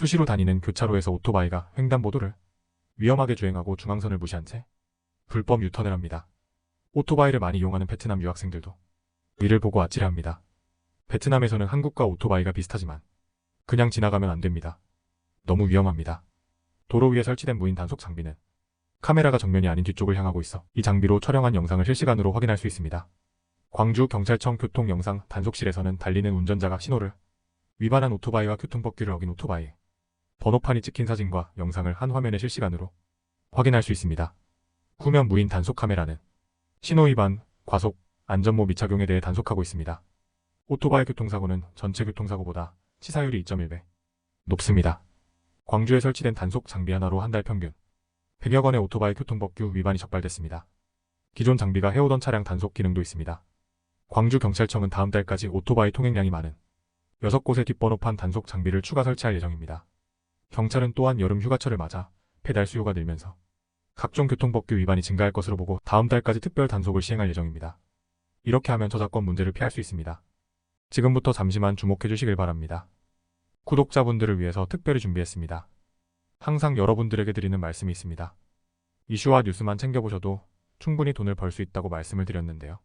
수시로 다니는 교차로에서 오토바이가 횡단보도를 위험하게 주행하고 중앙선을 무시한 채 불법 유턴을 합니다. 오토바이를 많이 이용하는 베트남 유학생들도 위를 보고 아찔해합니다. 베트남에서는 한국과 오토바이가 비슷하지만 그냥 지나가면 안 됩니다. 너무 위험합니다. 도로 위에 설치된 무인 단속 장비는 카메라가 정면이 아닌 뒤쪽을 향하고 있어 이 장비로 촬영한 영상을 실시간으로 확인할 수 있습니다. 광주 경찰청 교통 영상 단속실에서는 달리는 운전자가 신호를 위반한 오토바이와 교통법규를 어긴 오토바이 번호판이 찍힌 사진과 영상을 한 화면에 실시간으로 확인할 수 있습니다. 후면 무인 단속 카메라는 신호 위반, 과속, 안전모 미착용에 대해 단속하고 있습니다. 오토바이 교통사고는 전체 교통사고보다 치사율이 2.1배 높습니다. 광주에 설치된 단속 장비 하나로 한 달 평균 100여 건의 오토바이 교통법규 위반이 적발됐습니다. 기존 장비가 해오던 차량 단속 기능도 있습니다. 광주경찰청은 다음 달까지 오토바이 통행량이 많은 6곳의 뒷번호판 단속 장비를 추가 설치할 예정입니다. 경찰은 또한 여름 휴가철을 맞아 배달 수요가 늘면서 각종 교통법규 위반이 증가할 것으로 보고 다음 달까지 특별 단속을 시행할 예정입니다. 이렇게 하면 저작권 문제를 피할 수 있습니다. 지금부터 잠시만 주목해 주시길 바랍니다. 구독자분들을 위해서 특별히 준비했습니다. 항상 여러분들에게 드리는 말씀이 있습니다. 이슈와 뉴스만 챙겨보셔도 충분히 돈을 벌 수 있다고 말씀을 드렸는데요.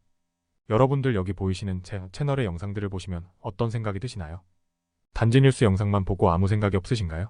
여러분들 여기 보이시는 제 채널의 영상들을 보시면 어떤 생각이 드시나요? 단지 뉴스 영상만 보고 아무 생각이 없으신가요?